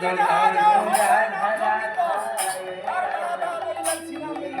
Joy Radha Govinda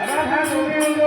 Radha Govinda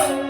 Bye.